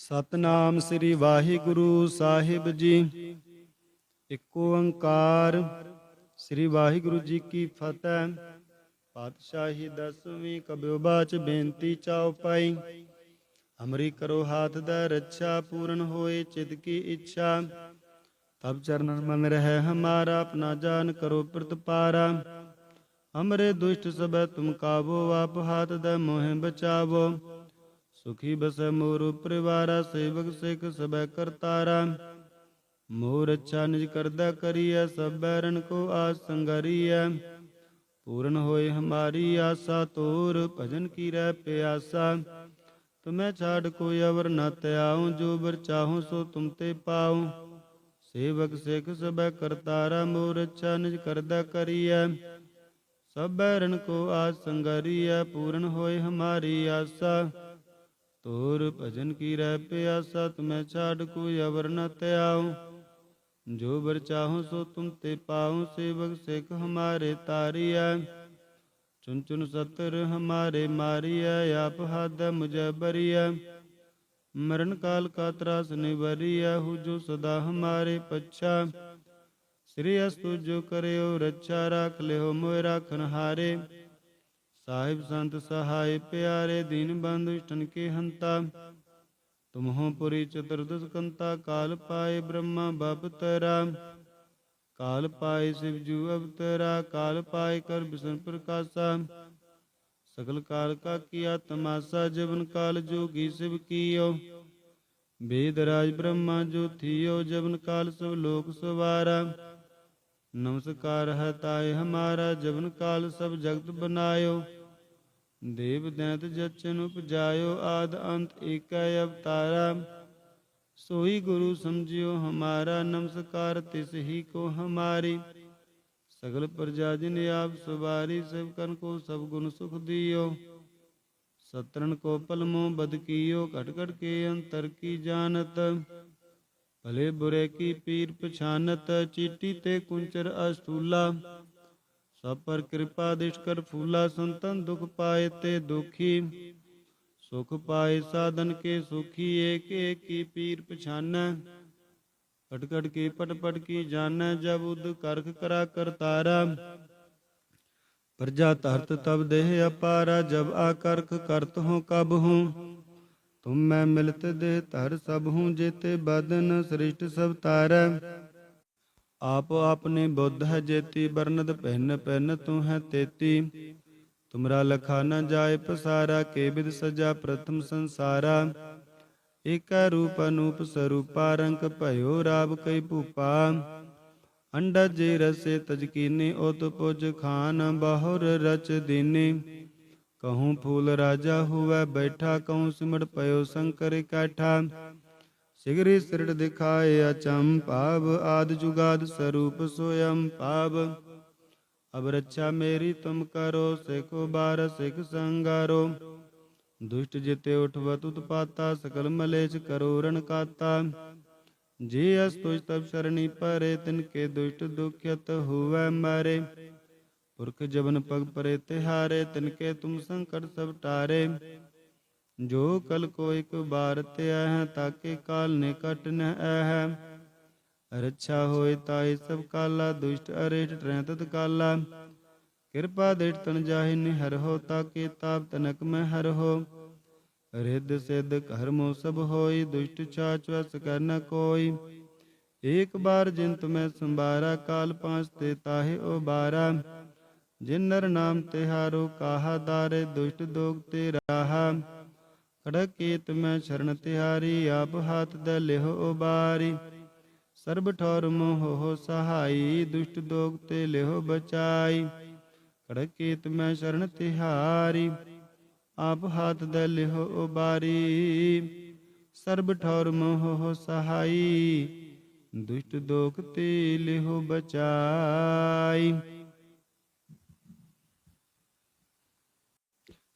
ਸਤਨਾਮ ਸ੍ਰੀ ਵਾਹਿਗੁਰੂ ਸਾਹਿਬ ਜੀ। ਇੱਕ ਓੰਕਾਰ। ਸ੍ਰੀ ਵਾਹਿਗੁਰੂ ਜੀ ਕੀ ਫਤਿਹ। ਪਾਤਸ਼ਾਹੀ ਦਸਵੀਂ ਕਬਿਓ ਬਾਚ ਬੇਨਤੀ ਚਾਉ ਪਾਈ। ਅਮਰੀ ਕਰੋ ਹਾਥ ਦਾ ਰੱਛਾ, ਪੂਰਨ ਹੋਏ ਚਿਤ ਕੀ ਇੱਛਾ। ਤਬ ਚਰਨ ਮਨ ਰਹਿ ਹਮਾਰਾ, ਆਪਣਾ ਜਾਨ ਕਰੋ ਪ੍ਰਤਪਾਰਾ। ਅਮਰੇ ਦੁਸ਼ਟ ਸਭੈ ਤੁਮ ਕਾਬੋ ਆਪ ਹਾਥ ਦਾ ਮੋਹਿ ਬਚਾਵੋ। ਸੁਖੀ ਬਸੈ ਮੋਰ ਪਰਿਵਾਰਾ, ਸੇਵਕ ਸਿਖ ਸਭੈ ਕਰਤਾਰਾ। ਮੋਰ ਅੱਛਾ ਨਿਜ ਕਰਦਾ ਕਰੀਐ, ਸਭੈ ਰਣ ਕੋ ਆਸ ਸੰਗਰੀਐ। ਪੂਰਨ ਹੋਏ ਹਮਾਰੀ ਆਸਾ, ਤੋਰ ਭਜਨ ਕੀ ਰਹਿ ਪਿਆਸਾ। ਤੁਮੈ ਛਾੜ ਕੋਈ ਅਵਰ ਨ ਤਿਆਉ ਜੋ ਬਰ ਚਾਹੋ ਸੋ ਤੁਮ ਤੇ ਪਾਉ। ਸੇਵਕ ਸਿਖ ਸਭੈ ਕਰਤਾਰਾ, ਮੋਰ ਅੱਛਾ ਨਿਜ ਕਰਦਾ ਕਰੀਐ। ਸਭੈ ਰਣ ਕੋ ਆਸ ਸੰਗਰੀਐ, ਪੂਰਨ ਹੋਏ ਹਮਾਰੀ ਆਸਾ। ਤੋਰ ਭਜਨ ਕੀ ਰਹਿ ਪਿਆਸਾ ਤੁਮੈ ਛਾੜ ਕੋਈ ਅਵਰ ਨ ਤਿਆਉ ਜੋ ਬਰ ਚਾਹੋ ਸੋ ਤੁਮ ਤੇ ਪਾਉ ਸੇਵਕ ਸਿਖ ਹਮਾਰੇ ਤਾਰੀਐ ਚੁਨ ਚੁਨ ਸਤਰ ਹਮਾਰੇ ਮਾਰੀਐ ਆਪ ਹੱਦ ਮੁਝੈ ਬਰੀਐ ਮਰਨ ਕਾਲ ਕਾ ਤਰਾਸ ਨਿਵਰੀਐ ਹੂ ਜੋ ਸਦਾ ਹਮਾਰੇ ਪੱਛਾ ਸ੍ਰੀ ਅਸਤੁ ਜੋ ਕਰਿਓ ਰੱਛਾ ਰਾਖ ਲਿਓ ਮੋਇ ਰਾਖਨ ਹਾਰੇ ਸਾਹਿਬ ਸੰਤ ਸਹਾਇ ਪਿਆਰੇ ਦੀਨ ਬੰਧੁ ਇਸ਼ਟਨ ਕੇ ਹੰਤਾ ਤੁਮਹੋ ਪੁਰੀ ਚਤੁਰਦਸ ਕੰਤਾ ਕਾਲ ਪਾਏ ਬ੍ਰਹਮਾ ਬਪ ਤਰਾ ਕਾਲ ਪਾਏ ਸਿਵ ਜੂ ਅਵਤਰਾ ਕਾਲ ਪਾਏ ਕਰ ਬਿਸ਼ਨ ਪ੍ਰਕਾਸ਼ਾ ਸਗਲ ਕਾਲ ਕਾ ਕੀਆ ਤਮਾਸਾ ਜਵਨ ਕਾਲ ਜੋਗੀ ਸਿਵ ਕੀਓ ਵੇਦ ਰਾਜ ਬ੍ਰਹਮਾ ਜੋ ਥੀਓ ਜਵਨ ਕਾਲ ਸਭ ਲੋਕ ਸਵਾਰਾ ਨਮਸਕਾਰ ਹੈ ਤਾਏ ਹਮਾਰਾ ਜਵਨ ਕਾਲ ਸਭ ਜਗਤ ਬਨਾਇਓ ਦੇਵ ਦੈਂਤ ਜਚਨ ਉਪਜਾਇਓ ਆਦ ਅੰਤ ਏਕੈ ਅਵਤਾਰਾ। ਸੋਈ ਗੁਰੂ ਸਮਝਿਓ ਹਮਾਰਾ, ਨਮਸਕਾਰ ਤਿਸ ਹੀ ਕੋ ਹਮਾਰੀ। ਸਗਲ ਪ੍ਰਜਾ ਜਿਨ ਆਪ ਸਵਾਰੀ ਸਭ ਕੋ ਸਭ ਗੁਣ ਸੁਖ ਦਿਓ। ਸਤਰਨ ਕੋ ਪਲਮੋ ਬਦ ਘਟ ਘਟ ਕੇ ਅੰਤਰ ਕੀ ਜਾਣਤ। ਭਲੇ ਬੁਰੇ ਕੀ ਪੀਰ ਪਛਾਨਤ, ਚੀਟੀ ਤੇ ਕੁੰਚਰ ਅਸਤੂਲਾ ਸਭ ਪਰ ਕਿਰਪਾ ਦਿਸ਼ ਕਰ ਫੂਲਾ ਸੰਤਨ ਦੁਖ ਪਾਏ ਤੇ ਦੁਖੀ। ਸੁਖ ਪਾਏ ਸਾਧਨ ਕੇ ਸੁਖੀ, ਏਕ ਏਕ ਪੀਰ ਪਛਾਨੈ। ਕਟ ਕੀ ਪਟ ਕੀ ਜਾਣੈ ਜਬ ਉਦ ਕਰਖ ਕਰਾ ਕਰਤਾਰਾ ਪ੍ਰਜਾ ਧਰਤ ਤਬ ਦੇਹ ਅਪਾਰਾ, ਜਬ ਆਕਰਖ ਕਰਤ ਹੋ ਕਬ ਹੂੰ। ਤੁਮ ਮੈਂ ਮਿਲਤ ਦੇਹ ਧਰ ਸਭ ਹੂੰ, ਜੇਤੇ ਬਦਨ ਸ੍ਰਿਸ਼ਟ ਸਭ ਤਾਰੈ। ਆਪ ਆਪਨੇ ਬੁੱਧ ਹੈ ਜੇਤੀ ਬਰਨਦ ਪਹਿਨ ਪਹਿਨ ਤੂੰ ਹੈ ਤੇਤੀ। ਤੁਮਰਾ ਲਖਾ ਨ ਜਾਏ ਪਸਾਰਾ, ਕੇ ਬਿਦ ਸਜਾ ਪ੍ਰਥਮ ਸੰਸਾਰਾ। ਏਕੈ ਰੂਪ ਅਨੂਪ ਸਰੂਪਾ, ਰੰਗ ਭਇਓ ਰਾਬ ਕਈ ਭੂਪਾ। ਅੰਡਾ ਜੇ ਰਸੇ ਤਜਕੀਨੇ ਉਤ ਪੁਜ ਖਾਨ ਬਾਹੁਰ ਰਚ ਦੀਨੇ। ਕਹੂੰ ਫੂਲ ਰਾਜਾ ਹੋਵੇ ਬੈਠਾ, ਕਹੂੰ ਸਿਮੜ ਪਇਓ ਸ਼ੰਕਰ ਇਕੱਠਾ ਸਿਗਰੀ ਸਿਰੜ ਦਿਖਾਏ ਅਚੰਪਾਵ ਆਦ ਜੁਗਾਦ ਸਰੂਪ ਸੋਯੰ ਪਾਵ ਅਬ ਰੱਛਾ ਮੇਰੀ ਤੁਮ ਕਰੋ, ਸਿਖੋ ਬਾਰ ਸਿਖ ਸੰਗਾਰੋ। ਦੁਸ਼ਟ ਜਿਤੇ ਉਠਵਤ ਉਤਪਾਤਾ, ਸਕਲ ਮਲੇਚ ਕਰੋ ਰਣ ਕਾਤਾ। ਜੇ ਅਸ ਤੁਜ ਤਬ ਸ਼ਰਣੀ ਪਰੇ, ਤਿਨ ਕੇ ਦੁਸ਼ਟ ਦੁਖਿਤ ਹੋਵੇ ਮਾਰੇ। ਪੁਰਖ ਜਵਨ ਪਗ ਪਰੇ ਤਿਹਾਰੇ, ਤਿਨ ਕੇ ਤੁਮ ਸੰਕਟ ਸਭ ਟਾਰੇ। ਜੋ ਕਲ ਕੋ ਇਕ ਬਾਰ ਤੇ ਹੈ ਤਾਕੇ ਕਾਲ ਨੇ ਕਟ ਨ ਹੈ ਰੱਛਾ ਹੋਏ ਤਾਈ ਸਭ ਕਾਲਾ, ਦੁਸ਼ਟ ਅਰੇਟ ਤਤ ਕਾਲਾ। ਕਿਰਪਾ ਦੇਟ ਤਨ ਜਾਹਿ ਨਿਹਰ ਹੋ, ਤਾਕੇ ਤਾਪ ਤਨਕ ਮੈਂ ਹਰ ਹੋ। ਰਿੱਧ ਸਿੱਧ ਕਰਮੋ ਸਭ ਹੋਈ, ਦੁਸ਼ਟ ਛਾਚ ਵਸ ਕਰ ਨ ਕੋਈ। ਏਕ ਬਾਰ ਜਿਨ ਤੁਮੈ ਸੰਭਾਰਾ, ਕਾਲ ਪਾਂਚ ਤੇ ਤਾਹੇ ਓ ਬਾਰਾ ਜਿਨ ਨਰ ਨਾਮ ਤਿਹਾਰੋ, ਕਾਹਾ ਦਾਰੇ ਦੁਸ਼ਟ ਦੋਗ ਤੇ ਰਾਹਾ। ਖੜਕ ਕੀਤ ਮੈਂ ਸ਼ਰਨ ਤਿਹਾਰੀ, ਆਪ ਹਾਥ ਦ ਲਿਹੁ ਉਬਾਰੀ। ਸਰਬ ਠੌਰ ਮੋਹ ਹੋ ਸਹਾਈ, ਦੁਸ਼ਟ ਦੋਗ ਤੇ ਲਿਹੋ ਬਚਾਈ। ਖੜਕ ਮੈਂ ਸ਼ਰਨ ਤਿਹਾਰੀ, ਆਪ ਹਾਥ ਦ ਲਿਹੁ ਉਬਾਰੀ। ਸਰਬ ਠੌਰ ਮੋਹ ਹੋ ਸਹਾਈ, ਦੁਸ਼ਟ ਦੋਖ ਤੇ ਲਿਹੋ ਬਚਾਈ।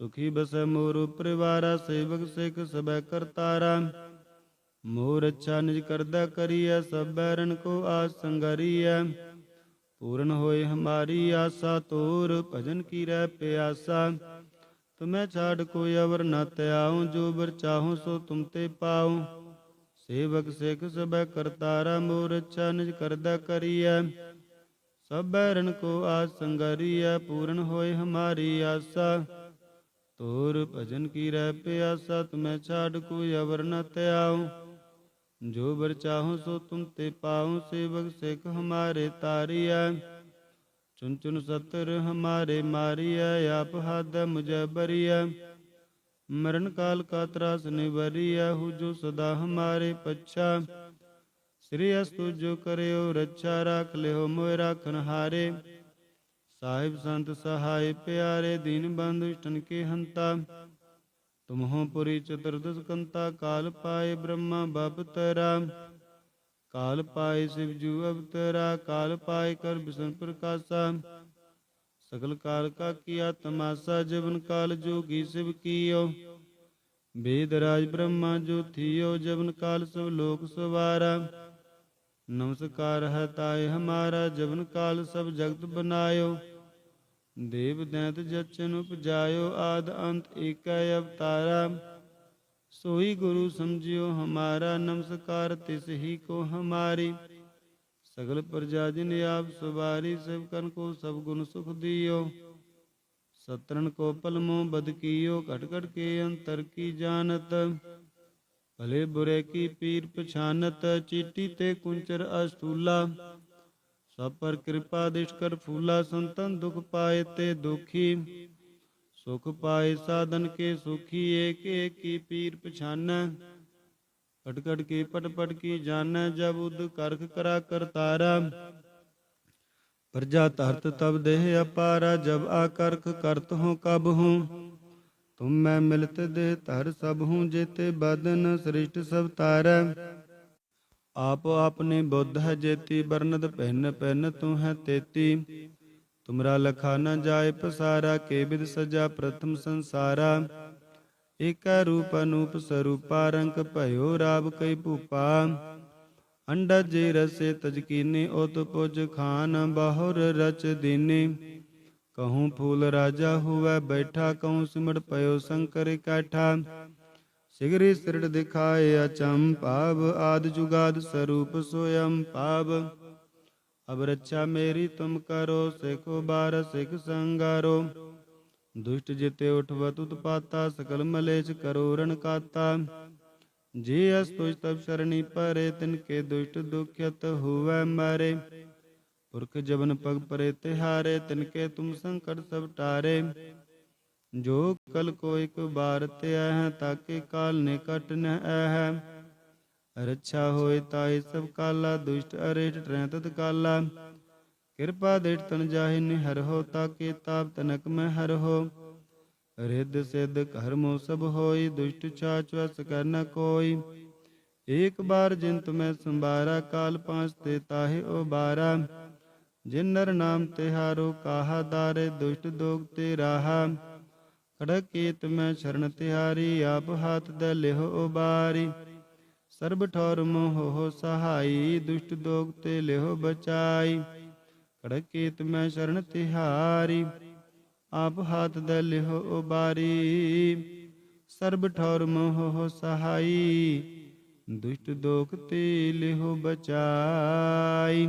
ਸੁਖੀ ਬਸੈ ਮੋਰ ਪਰਿਵਾਰਾ ਸੇਵਕ ਸਿਖ ਸਬੈ ਕਰਤਾਰਾ ਮੋਰ ਅੱਛਾ ਨਿਜ ਕਰਦਾ ਕਰੀਐ, ਸਭ ਰਣ ਕੋ ਆਸ ਸੰਗਰੀਐ। ਪੂਰਨ ਹੋਏ ਹਮਾਰੀ ਆਸਾ ਤੋਰ ਭਜਨ ਕੀ ਰਹਿ ਪਿਆਸਾ। ਤੁਮੈ ਛਾੜ ਕੋਈ ਅਵਰ ਨਾ ਤਿਆਉ ਜੋ ਬਰ ਚਾਹੋ ਸੋ ਤੁਮ ਤੇ ਪਾਉ। ਸੇਵਕ ਸਿਖ ਸਭੈ ਕਰਤਾਰਾ ਮੋਰ ਅੱਛਾ ਨਿਜ ਕਰਦਾ ਕਰੀਐ। ਸਭ ਰਣ ਕੋ ਆਸ ਸੰਗਰੀਐ, ਪੂਰਨ ਹੋਏ ਹਮਾਰੀ ਆਸਾ। तोर भजन की रह प्यासा तुम्हें छाड़ को अवर न त्याओ जो बर चाहो सो तुम ते पाओ सेवक सिख हमारे तारिया चुन चुन सतर हमारे मारिया आप हाद मुजबरिया मरण काल का त्रास निवरिया हु जो सदा हमारे पच्छा। श्री अस्तु जो करे रक्षा अच्छा राख लेहो मोय राखन हारे। ਸਾਹਿਬ ਸੰਤ ਸਹਾਈ ਪਿਆਰੇ ਦੀਨ ਬੰਦ ਇਸ਼ਟਨ ਕੇ ਹੰਤਾ। ਤੁਮਹੋ ਪੁਰੀ ਚਤੁਰਦਸ ਕੰਤਾ ਕਾਲ ਪਾਏ ਬ੍ਰਹਮਾ ਬਬ ਤਰਾ। ਕਾਲ ਪਾਏ ਸਿਵ ਜੂ ਅਵਤਰਾ ਕਾਲ ਪਾਏ ਕਰ ਬਿਸ਼ਨ ਪ੍ਰਕਾਸ਼ਾ। ਸਗਲ ਕਾਲ ਕਾ ਕੀਆ ਤਮਾਸਾ ਜੀਵਨ ਕਾਲ ਜੋਗੀ ਸਿਵ ਕੀਓ। ਵੇਦ ਰਾਜ ਬ੍ਰਹਮਾ ਜੋ ਥੀਓ, ਜੀਵਨ ਕਾਲ ਸਭ ਲੋਕ ਸਵਾਰਾ। ਨਮਸਕਾਰ ਹੈ ਤਾਇ ਹਮਾਰਾ, ਜਵਨ ਕਾਲ ਸਭ ਜਗਤ ਬਨਾਇਓ। ਦੇਵ ਦੈਂਤ ਜਚਨ ਉਪਜਾਇਓ, ਆਦ ਅੰਤ ਏਕੈ ਅਵਤਾਰਾ। ਸੋਈ ਗੁਰੂ ਸਮਝਿਓ ਹਮਾਰਾ, ਨਮਸਕਾਰ ਤਿਸ ਹੀ ਕੋ ਹਮਾਰੀ। ਸਗਲ ਪ੍ਰਜਾ ਜਿਨ ਆਪ ਸੁਬਾਰੀ ਸਭ ਕਨ ਕੋ ਸਭ ਗੁਣ ਸੁਖ ਦਿਓ। ਸਤਰਨ ਕੋ ਪਲਮੋ ਬਦਕੀਓ ਘਟ ਘਟ ਕੇ ਅੰਤਰ ਕੀ ਜਾਣਤ। ਭਲੇ ਬੁਰੇ ਕੀ ਪੀਰ ਪਛਾਨਤ, ਚੀਟੀ ਤੇ ਕੁੰਚਰ ਅਸਤੂਲਾ। ਸਭ ਪਰ ਕਿਰਪਾ ਦਿਸ਼ ਕਰ ਫੂਲਾ, ਸੰਤਨ ਦੁਖ ਪਾਏ ਤੇ ਦੁਖੀ। ਸੁਖ ਪਾਏ ਸਾਧਨ ਕੇ ਸੁਖੀ, ਏਕ ਏਕ ਕੀ ਪੀਰ ਪਛਾਨੈ। ਕਟਕਟ ਕੀ ਪਟਪਟ ਕੀ ਜਾਣੈ, ਜਬ ਉਦ ਕਰਖ ਕਰਾ ਕਰਤਾਰਾ ਪ੍ਰਜਾ ਤਰਤ ਤਬ ਦੇਹ ਅਪਾਰਾ, ਜਬ ਆ ਕਰਖ ਕਰਤ ਹੋ ਕਬ ਹੂੰ ਤੁਮ ਮੈਂ ਮਿਲਤ ਦੇ ਧਰ ਸਭ ਹੂੰ ਜੇਤੇ ਬਦਨ ਸ੍ਰਿਸ਼ਟ ਸਭ ਤਾਰੈ। ਆਪ ਆਪਨੇ ਬੁੱਧ ਹੈ ਜੇਤੀ, ਬਰਨਦ ਪਹਿਨ ਪਹਿਨ ਤੂੰ ਹੈ ਤੇਤੀ। ਤੁਮਰਾ ਲਖਾ ਨ ਜਾਏ ਪਸਾਰਾ, ਕੇ ਬਿਦ ਸਜਾ ਪ੍ਰਥਮ ਸੰਸਾਰਾ। ਏਕੈ ਰੂਪ ਅਨੂਪ ਸਰੂਪਾ, ਰੰਗ ਭਇਓ ਰਾਬ ਕਈ ਭੂਪਾ। ਅੰਡਾ ਜੇ ਰਸੇ ਤਜਕੀਨੇ ਉਤ ਪੁਜ ਖਾਨ ਬਾਹੁਰ ਰਚ ਦੀਨੇ। ਕਹੂੰ ਫੂਲ ਰਾਜਾ ਹੋਵੇ ਬੈਠਾ ਕਹੂੰ ਸਿਮੜ ਪਇਓ ਸ਼ੰਕਰ ਇਕੱਠਾ ਸਿਗਰੀ ਸਿਰੜ ਦਿਖਾਏ ਅਚੰ ਭਾਵ ਆਦ ਜੁਗਾਦ ਸਰੂਪ ਸੋਯੰ ਭਾਵ ਅਬ ਰੱਛਾ ਮੇਰੀ ਤੁਮ ਕਰੋ ਸਿਖੋ ਬਾਰ ਸਿਖ ਸੰਗਾਰੋ ਦੁਸ਼ਟ ਜਿਤੇ ਉਠਵਤ ਉਤਪਾਤਾ ਸਕਲ ਮਲੇਚ ਕਰੋ ਰਣ ਕਾਤਾ ਜੇ ਅਸ ਤੁਜ ਤਬ ਸ਼ਰਣੀ ਪਰੇ ਤਿਨ ਕੇ ਦੁਸ਼ਟ ਦੁਖਿਤ ਹੋਵੇ ਮਾਰੇ ਪੁਰਖ ਜਬਨ ਪਗ ਪਰੇ ਤਿਹਾਰੇ ਤਿਨ ਕੇ ਤੁਮ ਸੰਕਟ ਸਭ ਟਾਰੇ ਜੋ ਕਲ ਕੋ ਇਕ ਬਾਰ ਤੇ ਹੈ ਤਾਕੇ ਕਾਲ ਨੇ ਕਟ ਨ ਹੈ ਰੱਛਾ ਹੋਏ ਤਾਈ ਸਭ ਕਾਲਾ ਦੁਸ਼ਟ ਅਰੇਟ ਟਰੈ ਤਤ ਕਾਲਾ ਕਿਰਪਾ ਦੇਟ ਤਨ ਜਾਹਿ ਨਿਹਰ ਹੋ ਤਾਕੇ ਤਾਪ ਤਨਕ ਮੈਂ ਹਰ ਹੋ ਰਿੱਧ ਸਿੱਧ ਕਰਮੋ ਸਭ ਹੋਈ ਦੁਸ਼ਟ ਛਾਚ ਵਸ ਕਰ ਨ ਕੋਈ ਏਕ ਬਾਰ ਜਿਨ ਤੁਮੈ ਸੰਭਾਰਾ ਜਿਨ ਨਰ ਨਾਮ ਤਿਹਾਰੋ, ਕਾਹਾ ਦਾਰੇ ਦੁਸ਼ਟ ਦੋਗ ਤੇ ਰਾਹਾ ਖੜਕ ਕੀਤ ਮੈਂ ਸ਼ਰਨ ਤਿਹਾਰੀ, ਆਪ ਹਾਥ ਦੇ ਲਿਹੋ ਉਬਾਰੀ। ਸਰਬ ਠੌਰ ਮੋਹ ਹੋ ਸਹਾਈ, ਦੁਸ਼ਟ ਦੋਗ ਤੇ ਲਿਹੋ ਬਚਾਈ। ਖੜਕ ਕੀਤ ਮੈਂ ਸ਼ਰਨ ਤਿਹਾਰੀ, ਆਪ ਹਾਥ ਦੇ ਲਿਹੋ ਉਬਾਰੀ। ਸਰਬ ਠੌਰ ਮੋਹ ਹੋ ਸਹਾਈ, ਦੁਸ਼ਟ ਦੋਗ ਤੇ ਲਿਹੋ ਬਚਾਈ।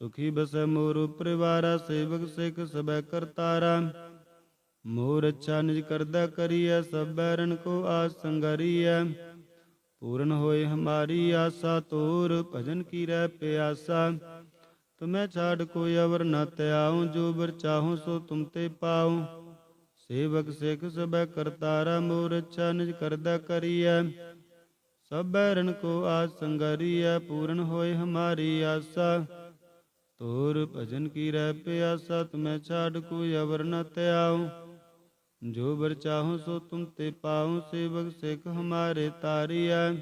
ਸੁਖੀ ਬਸੈ ਮੋਰ ਪਰਿਵਾਰਾ ਸੇਵਕ ਸਿਖ ਸਬੈ ਕਰਤਾਰਾ ਮੋਰ ਅੱਛਾ ਨਿਜ ਕਰਦਾ ਕਰੀਐ, ਸਭ ਬੈਰਨ ਕੋ ਆਸ ਸੰਗਰੀਐ। ਪੂਰਨ ਹੋਏ ਹਮਾਰੀ ਆਸਾ, ਤੋਰ ਭਜਨ ਕੀ ਰਹਿ ਪਿਆਸਾ। ਤੁਮੈ ਛਾੜ ਕੋਈ ਅਵਰ ਨ ਤਿਆਉ ਜੋ ਬਰ ਚਾਹੋ ਸੋ ਤੁਮ ਤੇ ਪਾਉ। ਸੇਵਕ ਸਿੱਖ ਸਬੈ ਕਰਤਾਰਾ ਮੋਰ ਅੱਛਾ ਨਿਜ ਕਰਦਾ ਕਰੀਐ। ਸਭੈ ਰਣ ਕੋ ਆਸ ਸੰਗਰੀਐ, ਪੂਰਨ ਹੋਏ ਹਮਾਰੀ ਆਸਾ। ਤੋਰ ਭਜਨ ਕੀ ਰਹਿ ਪਿਆਸਾ ਤੁਮੈ ਛਾੜ ਕੋਈ ਅਵਰ ਨ ਤਿਆਉ ਜੋ ਬਰ ਚਾਹੋ ਸੋ ਤੁਮ ਤੇ ਪਾਉ ਸੇਵਕ ਸਿੱਖ ਹਮਾਰੇ ਤਾਰੀਐ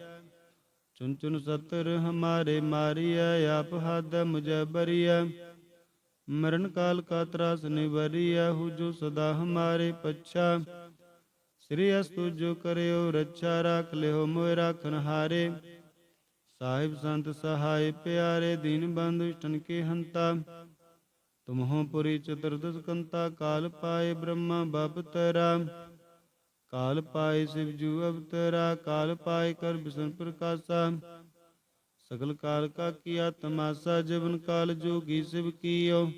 ਚੁਨ ਚੁਨ ਸਤਰ ਹਮਾਰੇ ਮਾਰੀਐ ਆਪ ਹੱਦ ਮੁਝੈ ਬਰੀਐ ਮਰਨ ਕਾਲ ਕਾ ਤਰਾਸ ਨਿਵਰੀਐ ਹੂ ਜੋ ਸਦਾ ਹਮਾਰੇ ਪੱਛਾ ਸ੍ਰੀ ਅਸਤੁ ਜੋ ਕਰਿਓ ਰੱਛਾ ਰਾਖ ਲਿਓ ਮੋਇ ਰਾਖਨ ਹਾਰੇ ਸਾਹਿਬ ਸੰਤ ਸਹਾਇ ਪਿਆਰੇ ਦੀਨ ਬੰਧੁ ਇਸ਼ਟਨ ਕੇ ਹੰਤਾ। ਤੁਮਹੋ ਪੁਰੀ ਚਤੁਰਦਸ ਕੰਤਾ ਕਾਲ ਪਾਏ ਬ੍ਰਹਮਾ ਬਪ ਤਰਾ। ਕਾਲ ਪਾਏ ਸਿਵ ਜੂ ਅਵਤਰਾ, ਕਾਲ ਪਾਏ ਕਰ ਬਿਸ਼ਨ ਪ੍ਰਕਾਸ਼ਾ। ਸਗਲ ਕਾਲ ਕਾ ਕੀਆ ਤਮਾਸਾ ਜਵਨ ਕਾਲ ਜੋਗੀ ਸਿਵ ਕੀਓ।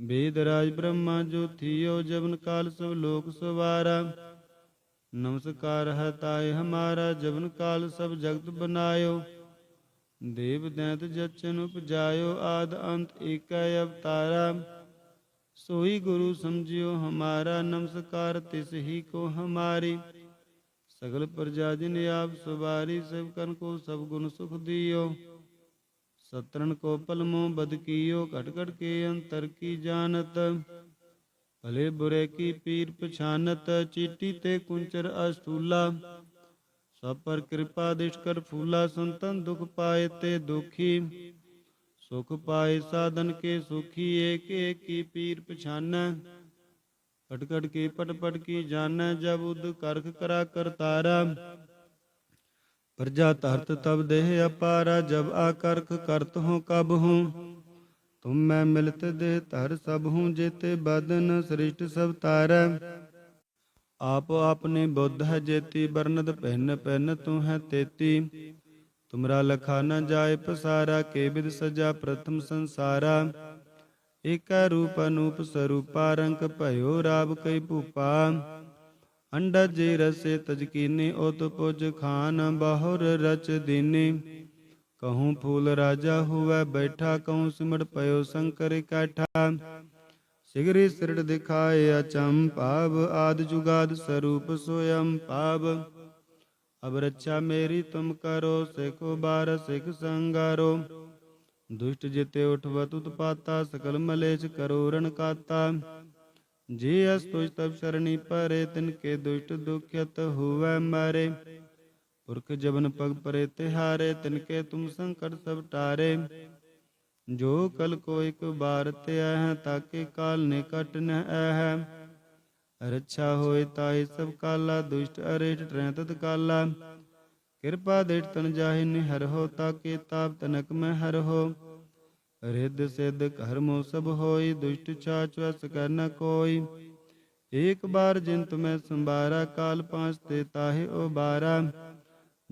ਵੇਦ ਰਾਜ ਬ੍ਰਹਮਾ ਜੋ ਥੀਓ ਜਵਨ ਕਾਲ ਸਭ ਲੋਕ ਸਵਾਰਾ। ਨਮਸਕਾਰ ਹੈ ਤਾਏ ਹਮਾਰਾ, ਜਵਨ ਕਾਲ ਸਭ ਜਗਤ ਬਨਾਇਓ। ਦੇਵ ਦੈਂਤ ਜਚਨ ਉਪਜਾਇਓ, ਆਦ ਅੰਤ ਏਕੈ ਅਵਤਾਰਾ। ਸੋਈ ਗੁਰੂ ਸਮਝਿਓ ਹਮਾਰਾ, ਨਮਸਕਾਰ ਤਿਸ ਹੀ ਕੋ ਹਮਾਰੀ। ਸਗਲ ਪ੍ਰਜਾ ਜਿਨ ਆਪ ਸਵਾਰੀ ਸਭ ਕਨ ਕੋ ਸਭ ਗੁਣ ਸੁਖ ਦਿਓ। ਸਤਰਨ ਕੋ ਪਲਮੋ ਬਦ ਕੀਓ, ਘਟ ਘਟ ਕੇ ਅੰਤਰ ਕੀ ਜਾਣਤ। ਭਲੇ ਬੁਰੇ ਕੀ ਪੀਰ ਪਛਾਨਤ, ਚੀਟੀ ਤੇ ਕੁੰਚਰ ਅਸਤੂਲਾ। ਸਭ ਪਰ ਕਿਰਪਾ ਦਿਸ਼ ਕਰ ਫੂਲਾ, ਸੰਤਨ ਦੁਖ ਪਾਏ ਤੇ ਦੁਖੀ। ਸੁਖ ਪਾਏ ਸਾਧਨ ਕੇ ਸੁਖੀ, ਏਕ ਏਕੀ ਪੀਰ ਪਛਾਨੈ। ਕਟ ਕੇ ਪਟ ਪਟ ਕੀ ਜਾਣੈ, ਜਬ ਉਦ ਕਰਖ ਕਰਾ ਕਰਤਾਰਾ ਪ੍ਰਜਾ ਧਰਤ ਤਬ ਦੇਹ ਅਪਾਰਾ, ਜਬ ਆਕਰਖ ਕਰਤ ਹੋ ਕਬ ਹੂੰ ਤੁਮ ਮੈਂ ਮਿਲਤ ਦੇ ਧਰ ਸਭ ਹੂੰ ਜੇਤੇ ਬਦਨ ਸ੍ਰਿਸ਼ਟ ਸਭ ਤਾਰੈ। ਆਪ ਆਪਨੇ ਬੁੱਧ ਹੈ ਜੇਤੀ ਬਰਨਦ ਪਹਿਨ ਪਹਿਨ ਤੂੰ ਹੈ ਤੇਤੀ। ਤੁਮਰਾ ਲਖਾ ਨ ਜਾਏ ਪਸਾਰਾ, ਕੇ ਬਿਦ ਸਜਾ ਪ੍ਰਥਮ ਸੰਸਾਰਾ। ਏਕੈ ਰੂਪ ਅਨੂਪ ਸਰੂਪਾ, ਰੰਗ ਭਇਓ ਰਾਬ ਕਈ ਭੂਪਾ। ਅੰਡਾ ਜੇ ਰਸੇ ਤਜਕੀਨੇ ਉਤ ਪੁਜ ਖਾਨ ਬਾਹੁਰ ਰਚ ਦੀਨੇ। ਕਹੂੰ ਫੂਲ ਰਾਜਾ ਹੋਵੇ ਬੈਠਾ ਕਹੂੰ ਸਿਮੜ ਪਇਓ ਸ਼ੰਕਰ ਇਕੱਠਾ ਸਿਗਰੀ ਸਿਰੜ ਦਿਖਾਏ ਅਚੰ ਭਾਵ ਆਦ ਜੁਗਾਦ ਸਰੂਪ ਸੋਯੰ ਭਾਵ ਅਬ ਰੱਛਾ ਮੇਰੀ ਤੁਮ ਕਰੋ ਸਿਖੋ ਬਾਰ ਸਿਖ ਸੰਗਾਰੋ ਦੁਸ਼ਟ ਜਿਤੇ ਉਠਵਤ ਉਤਪਾਤਾ ਸਕਲ ਮਲੇਚ ਕਰੋ ਰਣ ਕਾਤਾ ਜੇ ਅਸ ਤੁਜ ਤਬ ਸ਼ਰਣੀ ਪਰੇ ਤਿਨ ਕੇ ਦੁਸ਼ਟ ਦੁਖਿਤ ਹੋਵੇ ਮਾਰੇ ਪੁਰਖ ਜਬਨ ਪਗ ਪਰੇ ਤਿਹਾਰੇ ਤਿਨ ਕੇ ਤੁਮ ਸੰਕਟ ਸਭ ਟਾਰੇ ਜੋ ਕਲ ਕੋ ਇਕ ਬਾਰ ਤੇ ਹੈ ਤਾਕੇ ਕਾਲ ਨੇ ਕਟ ਨ ਹੈ ਰੱਛਾ ਹੋਏ ਤਾਈ ਸਭ ਕਾਲਾ ਦੁਸ਼ਟ ਅਰੇਟ ਟਰੈ ਤਤ ਕਾਲਾ ਕਿਰਪਾ ਦੇਟ ਤਨ ਜਾਹਿ ਨਿਹਰ ਹੋ ਤਾਕੇ ਤਾਪ ਤਨਕ ਮੈਂ ਹਰ ਹੋ ਰਿੱਧ ਸਿੱਧ ਕਰਮੋ ਸਭ ਹੋਈ ਦੁਸ਼ਟ ਛਾਚ ਵਸ ਕਰ ਨ ਕੋਈ ਏਕ ਬਾਰ ਜਿਨ ਤੁਮੈ ਸੰਭਾਰਾ ਕਾਲ ਪਾਂਚ ਤੇ ਤਾਹੇ ਓ ਬਾਰਾ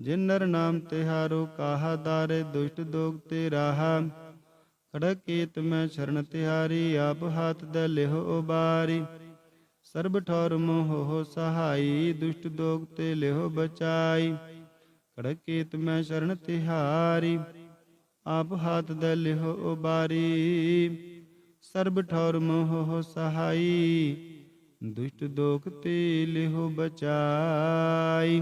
ਜਿਨ ਨਰ ਨਾਮ ਤਿਹਾਰੋ, ਕਾਹਾ ਦਾਰੇ ਦੁਸ਼ਟ ਦੋਗ ਤੇ ਰਾਹਾ ਖੜਕ ਕੀਤ ਮੈਂ ਸ਼ਰਨ ਤਿਹਾਰੀ, ਆਪ ਹਾਥ ਦੇ ਲਿਹੋ ਉਬਾਰੀ। ਸਰਬ ਠੌਰ ਮੋਹ ਹੋ ਸਹਾਈ, ਦੁਸ਼ਟ ਦੋਗ ਤੇ ਲਿਹੋ ਬਚਾਈ। ਖੜਕ ਕੀਤ ਮੈਂ ਸ਼ਰਨ ਤਿਹਾਰੀ, ਆਪ ਹਾਥ ਦੇ ਲਿਹੋ ਉਬਾਰੀ। ਸਰਬ ਠੌਰ ਮੋਹ ਹੋ ਸਹਾਈ, ਦੁਸ਼ਟ ਦੋਖ ਤੇ ਲਿਹੋ ਬਚਾਈ।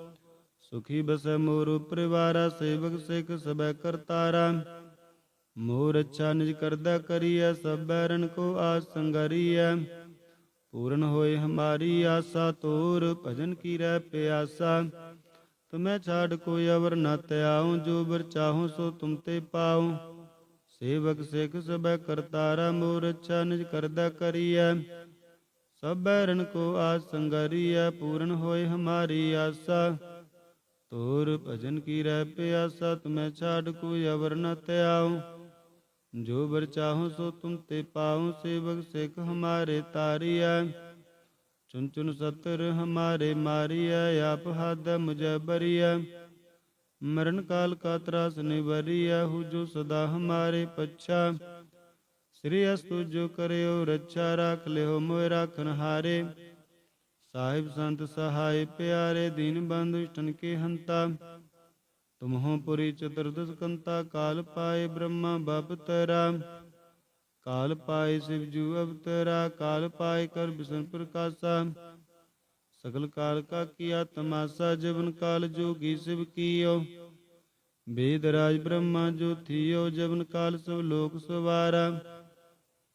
ਸੁਖੀ ਬਸੈ ਮੋਰ ਪਰਿਵਾਰਾ ਸੇਵਕ ਸਿੱਖ ਸਬੈ ਕਰਤਾਰਾ ਮੋਰ ਅੱਛਾ ਨਿਜ ਕਰਦਾ ਕਰੀਐ, ਸਭੈ ਰਣ ਕੋ ਆਸ ਸੰਗਰੀਐ। ਪੂਰਨ ਹੋਏ ਹਮਾਰੀ ਆਸਾ, ਤੋਰ ਭਜਨ ਕੀ ਰਹਿ ਪਿਆਸਾ। ਤੁਮੈ ਛਾੜ ਕੋਈ ਅਵਰ ਨ ਤਿਆਉ ਜੋ ਬਰ ਚਾਹੋ ਸੋ ਤੁਮ ਤੇ ਪਾਉ। ਸੇਵਕ ਸਿੱਖ ਸਬੈ ਕਰਤਾਰਾ ਮੋਰ ਅੱਛਾ ਨਿਜ ਕਰਦਾ ਕਰੀਐ। ਸਭੈ ਰਣ ਕੋ ਆਸ ਸੰਗਰੀਐ, ਪੂਰਨ ਹੋਏ ਹਮਾਰੀ ਆਸਾ। ਤੋਰ ਭਜਨ ਕੀ ਰਹਿ ਪਿਆਸਾ ਤੁਮੈ ਛਾੜ ਕੋਈ ਅਵਰ ਨ ਤਿਆਉ ਜੋ ਬਰ ਚਾਹੋ ਸੋ ਤੁਮ ਤੇ ਪਾਉ ਸੇਵਕ ਸਿੱਖ ਹਮਾਰੇ ਤਾਰੀਐ ਚੁਨ ਚੁਨ ਸਤਰ ਹਮਾਰੇ ਮਾਰੀਐ ਆਪ ਹੱਦ ਮੁਝੈ ਬਰੀਐ ਮਰਨ ਕਾਲ ਕਾ ਤਰਾਸ ਨਿਵਰੀਐ ਹੂ ਜੋ ਸਦਾ ਹਮਾਰੇ ਪੱਛਾ ਸ੍ਰੀ ਅਸਤੁ ਜੋ ਕਰਿਓ ਰੱਛਾ ਰਾਖ ਲਿਓ ਮੋਇ ਰਾਖਨ ਹਾਰੇ ਸਾਹਿਬ ਸੰਤ ਸਹਾਇ ਪਿਆਰੇ ਦੀਨ ਬੰਧੁ ਇਸ਼ਟਨ ਕੇ ਹੰਤਾ ਤੁਮਹੋ ਪੁਰੀ ਚਤੁਰਦਸ ਕੰਤਾ ਕਾਲ ਪਾਏ ਬ੍ਰਹਮਾ ਬਪਤਰਾ ਕਾਲ ਪਾਏ ਸਿਵ ਜੂ ਅਵਤਰਾ ਕਾਲ ਪਾਏ ਕਰ ਬਿਸ਼ਨ ਪ੍ਰਕਾਸ਼ਾ ਸਗਲ ਕਾਲ ਕਾ ਕੀਆ ਤਮਾਸਾ ਜਵਨ ਕਾਲ ਜੋਗੀ ਸਿਵ ਕੀਓ ਵੇਦ ਰਾਜ ਬ੍ਰਹਮਾ ਜੋ ਥੀਓ ਜਵਨ ਕਾਲ ਸਭ ਲੋਕ ਸਵਾਰਾ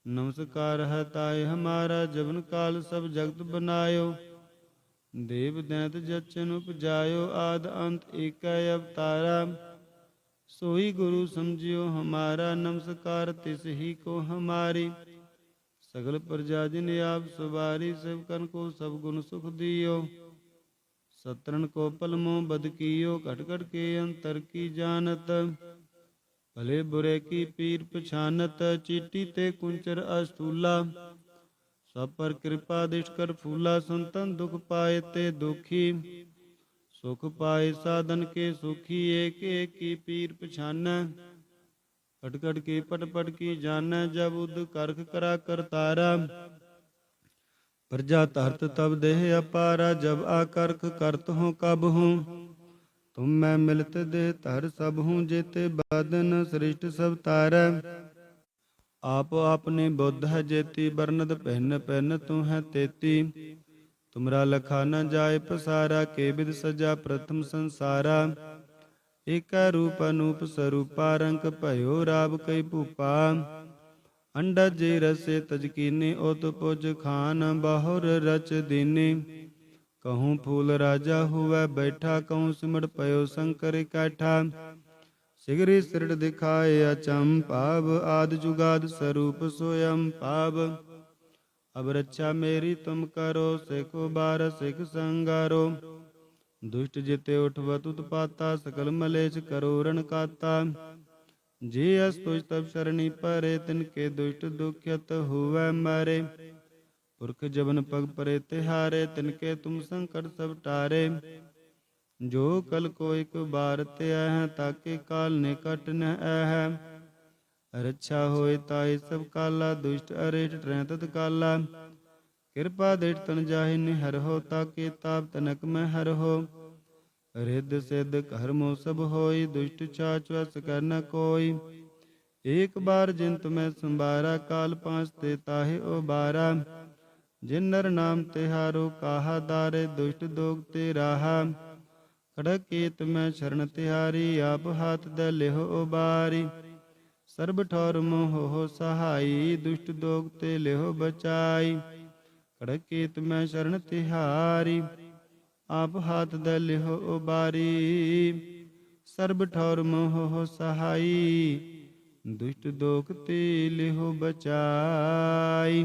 ਨਮਸਕਾਰ ਹੈ ਤਾਏ ਹਮਾਰਾ ਜਵਨ ਕਾਲ ਸਭ ਜਗਤ ਬਨਾਇਓ ਦੇਵ ਦੈਂਤ ਜਚਨ ਉਪਜਾਇਓ ਆਦ ਅੰਤ ਏਕੈ ਅਵਤਾਰਾ। ਸੋਈ ਗੁਰੂ ਸਮਝਿਓ ਹਮਾਰਾ, ਨਮਸਕਾਰ ਤਿਸ ਹੀ ਕੋ ਹਮਾਰੀ। ਸਗਲ ਪ੍ਰਜਾ ਜਿਨ ਆਪ ਸਵਾਰੀ ਸਭ ਕੋ ਸਭ ਗੁਣ ਸੁਖ ਦਿਓ। ਸਤਰਨ ਕੋ ਪਲਮੋ ਬਦਕੀਓ ਘਟ ਘਟ ਕੇ ਅੰਤਰ ਕੀ ਜਾਣਤ। ਭਲੇ ਬੁਰੇ ਕੀ ਪੀਰ ਪਛਾਨਤ, ਚੀਟੀ ਤੇ ਕੁੰਚਰ ਅਸਤੂਲਾ ਸਭ ਪਰ ਕਿਰਪਾ ਦਿਸ਼ ਕਰ ਫੂਲਾ ਸੰਤਨ ਦੁਖ ਪਾਏ ਤੇ ਦੁਖੀ। ਸੁਖ ਪਾਏ ਸਾਧਨ ਕੇ ਸੁਖੀ, ਏਕ ਏਕ ਪੀਰ ਪਛਾਨੈ। ਕਟ ਕਟ ਕੇ ਪਟ ਪਟ ਕੀ ਜਾਣੈ, ਜਬ ਉਦ ਕਰਖ ਕਰਾ ਕਰਤਾਰਾ ਪ੍ਰਜਾ ਧਰਤ ਤਬ ਦੇਹ ਅਪਾਰਾ, ਜਬ ਆਕਰਖ ਕਰਤ ਹੋ ਕਬ ਹੂੰ ਤੁਮ ਮੈਂ ਮਿਲਤ ਦੇ ਧਰ ਸਭ ਹੂੰ ਜੇਤੇ ਬਾਦਨ ਸ੍ਰਿਸ਼ਟ ਸਭ ਤਾਰੈ। ਆਪ ਆਪਨੇ ਬੁੱਧ ਹੈ ਜੇਤੀ ਬਰਨਦ ਪਹਿਨ ਪਹਿਨ ਤੂੰ ਹੈ ਤੇਤੀ। ਤੁਮਰਾ ਲਖਾ ਨ ਜਾਏ ਪਸਾਰਾ, ਕੇ ਬਿਦ ਸਜਾ ਪ੍ਰਥਮ ਸੰਸਾਰਾ। ਏਕੈ ਰੂਪ ਅਨੂਪ ਸਰੂਪਾ, ਰੰਗ ਭਇਓ ਰਾਬ ਕਈ ਭੂਪਾ। ਅੰਡਾ ਜੇ ਰਸੇ ਤਜਕੀਨੇ ਉਤ ਪੁਜ ਖਾਨ ਬਾਹੁਰ ਰਚ ਦੀਨੇ। ਕਹੂੰ ਫੂਲ ਰਾਜਾ ਹੋਵੇ ਬੈਠਾ, ਕਹੂੰ ਸਿਮੜ ਪਇਓ ਸ਼ੰਕਰ ਇਕੱਠਾ। ਸਿਗਰੀ ਸਿਰੜ ਦਿਖਾਏ ਅਚੰ ਭਾਵ ਆਦ ਜੁਗਾਦ ਸਰੂਪ ਸੋਯੰ ਭਾਵ ਅਬ ਰੱਛਾ ਮੇਰੀ ਤੁਮ ਕਰੋ, ਸਿਖੋ ਬਾਰ ਸਿਖ ਸੰਗਾਰੋ। ਦੁਸ਼ਟ ਜਿਤੇ ਉਠਵਤ ਉਤਪਾਤਾ, ਸਕਲ ਮਲੇਸ਼ ਕਰੋ ਰਣ ਕਾਤਾ। ਜੇ ਅਸ ਤੁਜ ਤਬ ਸ਼ਰਣੀ ਪਰੇ, ਤਿਨ ਕੇ ਦੁਸ਼ਟ ਦੁਖਿਤ ਹੋਵੇ ਮਾਰੇ। ਪੁਰਖ ਜਵਨ ਪਗ ਪਰੇ ਤਿਹਾਰੇ, ਤਿਨ ਕੇ ਤੁਮ ਸੰਕਟ ਸਭ ਟਾਰੇ। ਜੋ ਕਲ ਕੋ ਇਕ ਬਾਰ ਤੇ ਹੈ ਤਾਕੇ ਕਾਲ ਨੇ ਕਟ ਨ ਹੈ। ਰੱਛਾ ਹੋਏ ਤਾਈ ਸਭ ਕਾਲਾ, ਦੁਸ਼ਟ ਅਰੇਟ ਟਰੈ ਤਤ ਕਾਲਾ। ਕਿਰਪਾ ਦੇਟ ਤਨ ਜਾਹਿ ਨਿਹਰ ਹੋ ਤਾਕੇ ਤਾਪ ਤਨਕ ਮੈਂ ਹਰ ਹੋ। ਰਿੱਧ ਸਿੱਧ ਕਰਮੋ ਸਭ ਹੋਈ, ਦੁਸ਼ਟ ਚਾਚ ਵਸ ਕਰ ਨ ਕੋਈ। ਏਕ ਬਾਰ ਜਿੰਤ ਮੈਂ ਸੰਭਾਰਾ, ਕਾਲ ਪਾਂਚ ਤੇ ਤਾਹੇ ਓ ਬਾਰਾ ਜਿਨ ਨਰ ਨਾਮ ਤਿਹਾਰੋ, ਕਾਹਾ ਦਾਰੇ ਦੁਸ਼ਟ ਦੋਗ ਤੇ ਰਾਹਾ। ਖੜਕ ਕੀਤ ਮੈਂ ਸ਼ਰਨ ਤਿਹਾਰੀ, ਆਪ ਹਾਥ ਦੇ ਲਿਹੋ ਉਬਾਰੀ। ਸਰਬ ਠੌਰ ਮੋਹ ਸਹਾਈ, ਦੁਸ਼ਟ ਦੋਗ ਤੇ ਲਿਹੋ ਬਚਾਈ। ਖੜਕ ਕੀਤ ਮੈਂ ਸ਼ਰਨ ਤਿਹਾਰੀ, ਆਪ ਹਾਥ ਦੇ ਲਿਹੋ ਉਬਾਰੀ। ਸਰਬ ਠੌਰ ਮੋਹ ਸਹਾਈ, ਦੁਸ਼ਟ ਦੋਖ ਤੇ ਲਿਹੋ ਬਚਾਈ।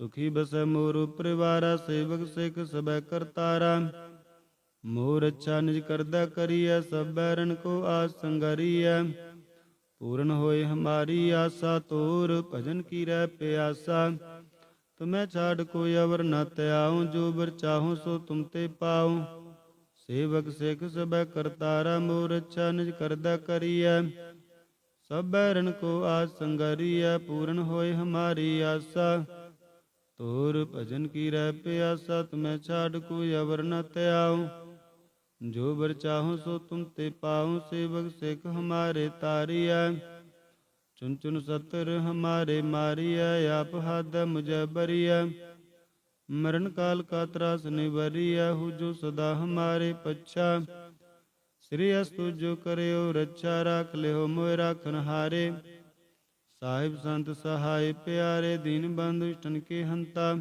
ਸੁਖੀ ਬਸੈ ਮੋਰ ਪਰਿਵਾਰਾ, ਸੇਵਕ ਸਿਖ ਸਬੈ ਕਰਤਾਰਾ ਮੋਰ ਅੱਛਾ ਨਿਜ ਕਰਦਾ ਕਰੀਐ, ਸਭੈ ਰਣ ਕੋ ਆਸ ਸੰਗਰੀਐ। ਪੂਰਨ ਹੋਏ ਹਮਾਰੀ ਆਸਾ, ਤੋਰ ਭਜਨ ਕੀ ਰਹਿ ਪਿਆਸਾ। ਤੁਮੈ ਛਾੜ ਕੋਈ ਅਵਰ ਨ ਤਿਆਉ ਜੋ ਬਰ ਚਾਹੂ ਸੋ ਤੁਮ ਤੇ ਪਾਉ। ਸੇਵਕ ਸਿਖ ਸਬੈ ਕਰਤਾਰਾ ਮੋਰ ਅੱਛਾ ਨਿਜ ਕਰਦਾ ਕਰੀਐ। ਸਭੈ ਰਣ ਕੋ ਆਸ ਸੰਗਰੀਐ, ਪੂਰਨ ਹੋਏ ਹਮਾਰੀ ਆਸਾ। ਤੋਰ ਭਜਨ ਕੀ ਰਹਿ ਪਿਆਸਾ ਤੁਮੈ ਛਾੜ ਕੋਈ ਅਵਰ ਨ ਤਿਆਉ ਜੋ ਬਰ ਚਾਹੋ ਸੋ ਤੁਮ ਤੇ ਪਾਉ ਸੇਵਕ ਸਿਖ ਹਮਾਰੇ ਤਾਰੀਐ चुन चुन सतर हमारे मारिया आप हद मुझे बरिया मरण काल का त्रास निवरिया हु जो सदा हमारे पच्छा श्री अस्तु जो करियो रक्षा राख लियो मोय राखन हारे ਸਾਹਿਬ ਸੰਤ ਸਹਾਇ ਪਿਆਰੇ ਦੀਨ ਬੰਧੁ ਇਸ਼ਟਨ ਕੇ ਹੰਤਾ।